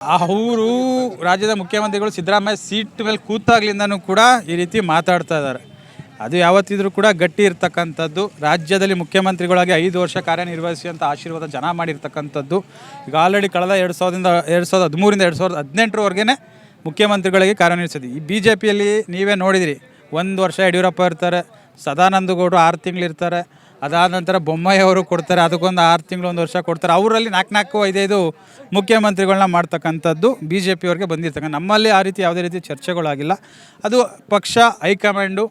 ಅವರು ರಾಜ್ಯದ ಮುಖ್ಯಮಂತ್ರಿಗಳು ಸಿದ್ದರಾಮಯ್ಯ ಸೀಟ್ ಮೇಲೆ ಕೂತಾಗ್ಲಿಂದನೂ ಕೂಡ ಈ ರೀತಿ ಮಾತಾಡ್ತಾ ಇದ್ದಾರೆ. ಅದು ಯಾವತ್ತಿದ್ರೂ ಕೂಡ ಗಟ್ಟಿ ಇರ್ತಕ್ಕಂಥದ್ದು. ರಾಜ್ಯದಲ್ಲಿ ಮುಖ್ಯಮಂತ್ರಿಗಳಾಗಿ ಐದು ವರ್ಷ ಕಾರ್ಯನಿರ್ವಹಿಸುವಂಥ ಆಶೀರ್ವಾದ ಜನ ಮಾಡಿರ್ತಕ್ಕಂಥದ್ದು. ಈಗ ಆಲ್ರೆಡಿ ಕಳೆದ ಎರಡು ಸಾವಿರದಿಂದ, ಎರಡು ಸಾವಿರದ ಹದಿಮೂರಿಂದ ಎರಡು ಸಾವಿರದ ಹದಿನೆಂಟರವರೆಗೆ ಮುಖ್ಯಮಂತ್ರಿಗಳಿಗೆ ಕಾರ್ಯನಿರ್ವಹಿಸಿದ್ವಿ ಈ ಬಿ ಜೆ ಪಿಯಲ್ಲಿ ನೀವೇ ನೋಡಿದಿರಿ, ಒಂದು ವರ್ಷ ಯಡಿಯೂರಪ್ಪ ಇರ್ತಾರೆ ಸದಾನಂದಗೌಡರು ಆರು ತಿಂಗಳಿರ್ತಾರೆ. ಅದಾದ ನಂತರ ಬೊಮ್ಮಾಯಿ ಅವರು ಕೊಡ್ತಾರೆ. ಅದಕ್ಕೊಂದು ಆರು ತಿಂಗಳು ಒಂದು ವರ್ಷ ಕೊಡ್ತಾರೆ. ಅವರಲ್ಲಿ ನಾಲ್ಕು ನಾಲ್ಕು ಐದೈದು ಮುಖ್ಯಮಂತ್ರಿಗಳನ್ನ ಮಾಡ್ತಕ್ಕಂಥದ್ದು ಬಿ ಜೆ ಪಿಯವ್ರಿಗೆ ಬಂದಿರ್ತಕ್ಕಂಥ ನಮ್ಮಲ್ಲಿ ಆ ರೀತಿ ಯಾವುದೇ ರೀತಿ ಚರ್ಚೆಗಳಾಗಿಲ್ಲ. ಅದು ಪಕ್ಷ, ಹೈಕಮಾಂಡು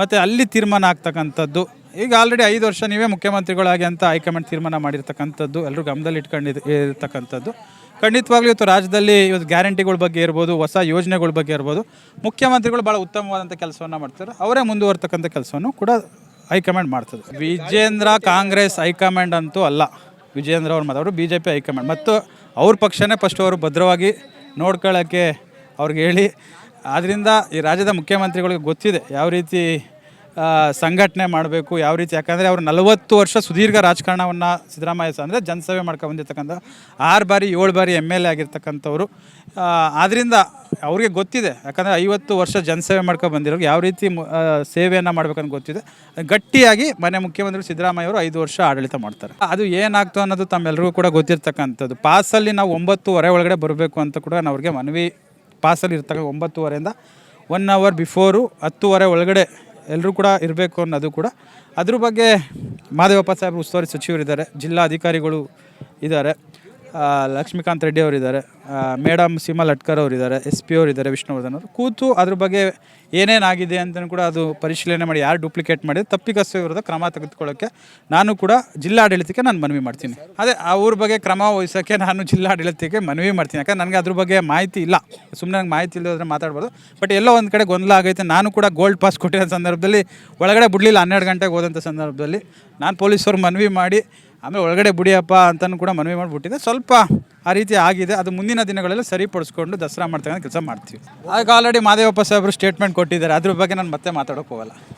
ಮತ್ತು ಅಲ್ಲಿ ತೀರ್ಮಾನ ಆಗ್ತಕ್ಕಂಥದ್ದು. ಈಗ ಆಲ್ರೆಡಿ ಐದು ವರ್ಷ ನೀವೇ ಮುಖ್ಯಮಂತ್ರಿಗಳಾಗಿ ಅಂತ ಹೈಕಮಾಂಡ್ ತೀರ್ಮಾನ ಮಾಡಿರ್ತಕ್ಕಂಥದ್ದು. ಎಲ್ಲರೂ ಗಮನದಲ್ಲಿ ಇಟ್ಕೊಂಡಿದ್ದು ಇರ್ತಕ್ಕಂಥದ್ದು. ಖಂಡಿತವಾಗ್ಲೂ ಇವತ್ತು ರಾಜ್ಯದಲ್ಲಿ ಇವತ್ತು ಗ್ಯಾರಂಟಿಗಳ ಬಗ್ಗೆ ಇರ್ಬೋದು, ಹೊಸ ಯೋಜನೆಗಳ ಬಗ್ಗೆ ಇರ್ಬೋದು, ಮುಖ್ಯಮಂತ್ರಿಗಳು ಭಾಳ ಉತ್ತಮವಾದಂಥ ಕೆಲಸವನ್ನು ಮಾಡ್ತಾರೆ. ಅವರೇ ಮುಂದುವರ್ತಕ್ಕಂಥ ಕೆಲಸವನ್ನು ಕೂಡ ಹೈಕಮಾಂಡ್ ಮಾಡ್ತದೆ. ವಿಜೇಂದ್ರ ಕಾಂಗ್ರೆಸ್ ಹೈಕಮಾಂಡ್ ಅಂತೂ ಅಲ್ಲ. ವಿಜೇಂದ್ರ ಅವ್ರು ಮಾತಾಡೋರು ಬಿ ಜೆ ಪಿ ಹೈಕಮಾಂಡ್. ಮತ್ತು ಅವ್ರ ಪಕ್ಷನೇ ಫಸ್ಟ್ ಅವರು ಭದ್ರವಾಗಿ ನೋಡ್ಕೊಳ್ಳೋಕ್ಕೆ ಅವ್ರಿಗೆ ಹೇಳಿ. ಆದ್ದರಿಂದ ಈ ರಾಜ್ಯದ ಮುಖ್ಯಮಂತ್ರಿಗಳಿಗೆ ಗೊತ್ತಿದೆ ಯಾವ ರೀತಿ ಸಂಘಟನೆ ಮಾಡಬೇಕು, ಯಾವ ರೀತಿ, ಯಾಕಂದರೆ ಅವರು ನಲವತ್ತು ವರ್ಷ ಸುದೀರ್ಘ ರಾಜಕಾರಣವನ್ನು ಸಿದ್ದರಾಮಯ್ಯ ಅಂದರೆ ಜನಸೇವೆ ಮಾಡ್ಕೊಂಡು ಬಂದಿರ್ತಕ್ಕಂಥ ಆರು ಬಾರಿ, ಏಳು ಬಾರಿ ಎಂ ಎಲ್ ಎ ಆಗಿರ್ತಕ್ಕಂಥವ್ರು. ಆದ್ದರಿಂದ ಅವ್ರಿಗೆ ಗೊತ್ತಿದೆ. ಯಾಕಂದರೆ ಐವತ್ತು ವರ್ಷ ಜನಸೇವೆ ಮಾಡ್ಕೊಂಡು ಬಂದಿರೋ ಯಾವ ರೀತಿ ಸೇವೆಯನ್ನು ಮಾಡ್ಬೇಕಂತ ಗೊತ್ತಿದೆ. ಗಟ್ಟಿಯಾಗಿ ಮನೆ ಮುಖ್ಯಮಂತ್ರಿ ಸಿದ್ದರಾಮಯ್ಯ ಅವರು ಐದು ವರ್ಷ ಆಡಳಿತ ಮಾಡ್ತಾರೆ. ಅದು ಏನಾಗ್ತು ಅನ್ನೋದು ತಮ್ಮೆಲ್ಲರಿಗೂ ಕೂಡ ಗೊತ್ತಿರ್ತಕ್ಕಂಥದ್ದು. ಪಾಸಲ್ಲಿ ನಾವು ಒಂಬತ್ತುವರೆ ಒಳಗಡೆ ಬರಬೇಕು ಅಂತ ಕೂಡ ನಾವು ಅವ್ರಿಗೆ ಮನವಿ, ಪಾಸಲ್ಲಿ ಇರ್ತಕ್ಕ ಒಂಬತ್ತುವರೆಯಿಂದ ಒನ್ ಅವರ್ ಬಿಫೋರು ಹತ್ತುವರೆ ಒಳಗಡೆ ಎಲ್ಲರೂ ಕೂಡ ಇರಬೇಕು ಅನ್ನೋದು ಕೂಡ. ಅದ್ರ ಬಗ್ಗೆ ಮಾದೇವಪ್ಪ ಸಾಹೇಬ್ ಉಸ್ತುವಾರಿ ಸಚಿವರಿದ್ದಾರೆ ಜಿಲ್ಲಾ ಅಧಿಕಾರಿಗಳು ಇದ್ದಾರೆ. ಲಕ್ಷ್ಮೀಕಾಂತ್ ರೆಡ್ಡಿ ಅವರಿದ್ದಾರೆ. ಮೇಡಮ್ ಸೀಮಾ ಲಟ್ಕರ್ ಅವರಿದ್ದಾರೆ, ಎಸ್ ಪಿ ಅವರಿದ್ದಾರೆ, ವಿಷ್ಣುವರ್ಧನ್ ಅವರು. ಕೂತು ಅದ್ರ ಬಗ್ಗೆ ಏನೇನಾಗಿದೆ ಅಂತಲೂ ಕೂಡ ಅದು ಪರಿಶೀಲನೆ ಮಾಡಿ ಯಾರು ಡೂಪ್ಲಿಕೇಟ್ ಮಾಡಿ ತಪ್ಪಿಗಸ್ತು ವಿರುದ್ಧ ಕ್ರಮ ತೆಗೆದುಕೊಳ್ಳೋಕ್ಕೆ ನಾನು ಕೂಡ ಜಿಲ್ಲಾಡಳಿತಕ್ಕೆ ನಾನು ಮನವಿ ಮಾಡ್ತೀನಿ. ಅದೇ ಅವ್ರ ಬಗ್ಗೆ ಕ್ರಮ ವಹಿಸೋಕ್ಕೆ ನಾನು ಜಿಲ್ಲಾಡಳಿತಕ್ಕೆ ಮನವಿ ಮಾಡ್ತೀನಿ. ಯಾಕಂದ್ರೆ ನನಗೆ ಅದ್ರ ಬಗ್ಗೆ ಮಾಹಿತಿ ಇಲ್ಲ. ಸುಮ್ಮನೆ ನಂಗೆ ಮಾಹಿತಿ ಇಲ್ಲದ್ರೆ ಮಾತಾಡ್ಬೋದು. ಬಟ್ ಎಲ್ಲೋ ಒಂದು ಕಡೆ ಗೊಂದಲ ಆಗೈತೆ. ನಾನು ಕೂಡ ಗೋಲ್ಡ್ ಪಾಸ್ ಕೊಟ್ಟಿರೋ ಸಂದರ್ಭದಲ್ಲಿ ಒಳಗಡೆ ಬಿಡಲಿಲ್ಲ. ಹನ್ನೆರಡು ಗಂಟೆಗೆ ಹೋದಂಥ ಸಂದರ್ಭದಲ್ಲಿ ನಾನು ಪೊಲೀಸವ್ರು ಮನವಿ ಮಾಡಿ ಆಮೇಲೆ ಒಳಗಡೆ ಬಿಡಿಯಪ್ಪ ಅಂತಲೂ ಕೂಡ ಮನವಿ ಮಾಡಿಬಿಟ್ಟಿದೆ. ಸ್ವಲ್ಪ ಆ ರೀತಿ ಆಗಿದೆ. ಅದು ಮುಂದಿನ ದಿನಗಳಲ್ಲಿ ಸರಿಪಡಿಸ್ಕೊಂಡು ದಸರಾ ಮಾಡ್ತಕ್ಕಂಥ ಕೆಲಸ ಮಾಡ್ತೀವಿ. ಆಗ ಆಲ್ರೆಡಿ ಮಾದೇವಪ್ಪ ಸಾಹೇಬರು ಸ್ಟೇಟ್ಮೆಂಟ್ ಕೊಟ್ಟಿದ್ದಾರೆ. ಅದ್ರ ಬಗ್ಗೆ ನಾನು ಮತ್ತೆ ಮಾತಾಡೋಕೆ ಹೋಗಲ್ಲ.